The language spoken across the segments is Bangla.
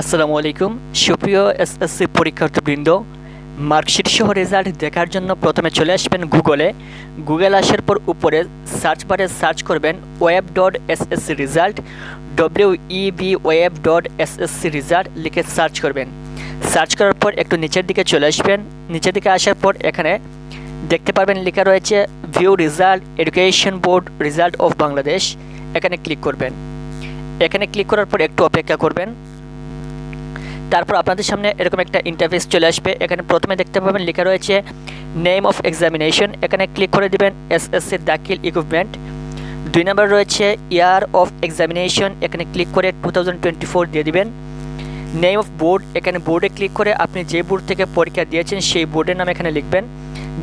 আসসালামু আলাইকুম। সুপ্রিয় এসএসসি পরীক্ষার্থীবৃন্দ, মার্কশিট সহ রেজাল্ট দেখার জন্য প্রথমে চলে আসবেন গুগলে। গুগল আসার পর উপরে সার্চ বারে সার্চ করবেন web dot SSC result W E B web dot SSC result লিখে সার্চ করবেন। সার্চ করার পর একটু নিচের দিকে চলে আসবেন। নিচের দিকে আসার পর এখানে দেখতে পারবেন লেখা রয়েছে view result education board result of Bangladesh এখানে ক্লিক করবেন। এখানে ক্লিক করার পর একটু অপেক্ষা করবেন। তারপর আপনাদের সামনে এরকম একটা ইন্টারফেস চলে আসবে। এখানে প্রথমে দেখতে পাবেন লেখা রয়েছে নেম অফ এক্সামিনেশন এখানে ক্লিক করে দিবেন এসএসসি দাখিল ইকুইপমেন্ট দুই নম্বর রয়েছে ইয়ার অফ এক্সামিনেশন এখানে ক্লিক করে টু দিয়ে দিবেন। নেম অফ বোর্ড এখানে বোর্ডে ক্লিক করে আপনি যে বোর্ড থেকে পরীক্ষা দিয়েছেন সেই বোর্ডের নাম এখানে লিখবেন।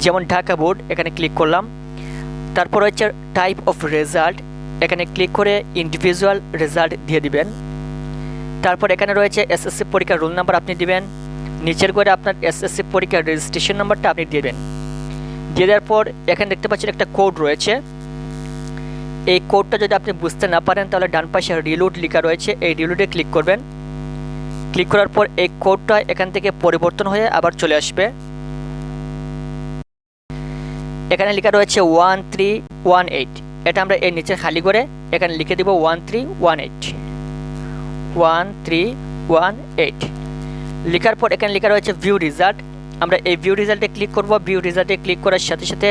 যেমন ঢাকা বোর্ড এখানে ক্লিক করলাম। তারপর রয়েছে টাইপ অফ রেজাল্ট এখানে ক্লিক করে ইন্ডিভিজুয়াল রেজাল্ট দিয়ে দিবেন। তারপর এখানে রয়েছে এসএসসি পরীক্ষার রোল নাম্বার আপনি দিবেন। নিচের করে আপনার এসএসসি পরীক্ষার রেজিস্ট্রেশন নাম্বারটা আপনি দিবেন। দিয়ে দেওয়ার পর এখানে দেখতে পাচ্ছেন একটা কোড রয়েছে। এই কোডটা যদি আপনি বুঝতে না পারেন, তাহলে ডান পাশে রিলোড লেখা রয়েছে। এই রিলোডে ক্লিক করবেন। ক্লিক করার পর এই কোডটা এখান থেকে পরিবর্তন হয়ে আবার চলে আসবে। এখানে লেখা রয়েছে ওয়ান থ্রি ওয়ান এইট এটা আমরা এর নিচে খালি করে এখানে লিখে দিব one three one eight one three one eight লেখার পর এখানে লেখা রয়েছে ভিউ রেজাল্ট আমরা এই ভিউ রেজাল্টে ক্লিক করব। ভিউ রেজাল্টে ক্লিক করার সাথে সাথে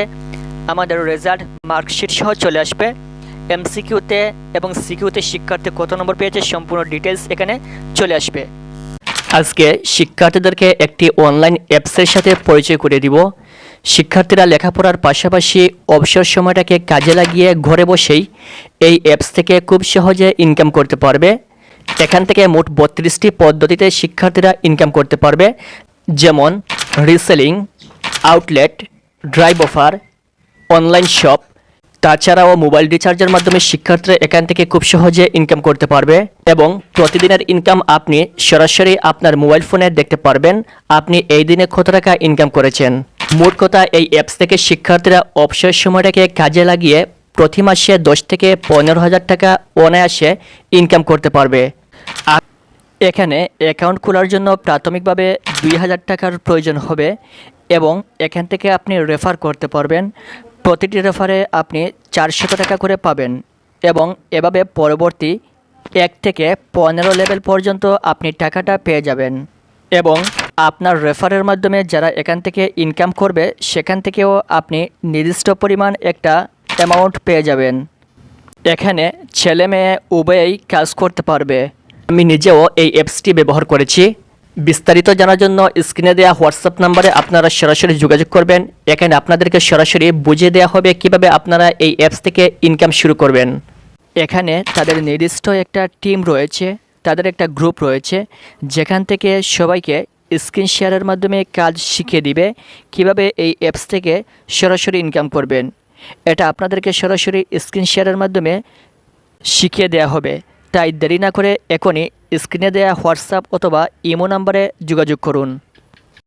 আমাদের রেজাল্ট মার্কশিট সহ চলে আসবে। এমসিকিউতে এবং সিকিউতে শিক্ষার্থী কত নম্বর পেয়েছে সম্পূর্ণ ডিটেলস এখানে চলে আসবে। আজকে শিক্ষার্থীদেরকে একটি অনলাইন অ্যাপসের সাথে পরিচয় করে দিব। শিক্ষার্থীরা লেখাপড়ার পাশাপাশি অবসর সময়টাকে কাজে লাগিয়ে ঘরে বসেই এই অ্যাপস থেকে খুব সহজে ইনকাম করতে পারবে। এখান থেকে মোট বত্রিশটি পদ্ধতিতে শিক্ষার্থীরা ইনকাম করতে পারবে, যেমন reselling outlet drive offer online shop তাছাড়াও মোবাইল রিচার্জের মাধ্যমে শিক্ষার্থীরা এখান থেকে খুব সহজে ইনকাম করতে পারবে এবং প্রতিদিনের ইনকাম আপনি সরাসরি আপনার মোবাইল ফোনে দেখতে পারবেন, আপনি এই দিনে কত টাকা ইনকাম করেছেন। মোট কথা, এই অ্যাপস থেকে শিক্ষার্থীরা অবসর সময়টাকে কাজে লাগিয়ে প্রতি মাসে দশ থেকে পনেরো হাজার টাকা অনায়াসে ইনকাম করতে পারবে। এখানে অ্যাকাউন্ট খোলার জন্য প্রাথমিকভাবে দুই হাজার টাকার প্রয়োজন হবে এবং এখান থেকে আপনি রেফার করতে পারবেন। প্রতিটি রেফারে আপনি চারশত টাকা করে পাবেন এবং এভাবে পরবর্তী এক থেকে পনেরো লেভেল পর্যন্ত আপনি টাকাটা পেয়ে যাবেন এবং আপনার রেফারের মাধ্যমে যারা এখান থেকে ইনকাম করবে, সেখান থেকেও আপনি নির্দিষ্ট পরিমাণ একটা অ্যামাউন্ট পেয়ে যাবেন। এখানে ছেলে মেয়ে উভয়েই কাজ করতে পারবে। আমি নিজেও এই অ্যাপসটি ব্যবহার করেছি। বিস্তারিত জানার জন্য স্ক্রিনে দেওয়া হোয়াটসঅ্যাপ নাম্বারে আপনারা সরাসরি যোগাযোগ করবেন। এখানে আপনাদেরকে সরাসরি বুঝিয়ে দেওয়া হবে কীভাবে আপনারা এই অ্যাপস থেকে ইনকাম শুরু করবেন। এখানে তাদের নির্দিষ্ট একটা টিম রয়েছে, তাদের একটা গ্রুপ রয়েছে, যেখান থেকে সবাইকে স্ক্রিন শেয়ারের মাধ্যমে কাজ শিখিয়ে দিবে, কীভাবে এই অ্যাপস থেকে সরাসরি ইনকাম করবেন। এটা আপনাদেরকে সরাসরি স্ক্রিন শেয়ারের মাধ্যমে শিখিয়ে দেওয়া হবে। তাই দেরি না করে এখনই স্ক্রিনে দেয়া হোয়াটসঅ্যাপ অথবা ইমো নাম্বারে যোগাযোগ করুন।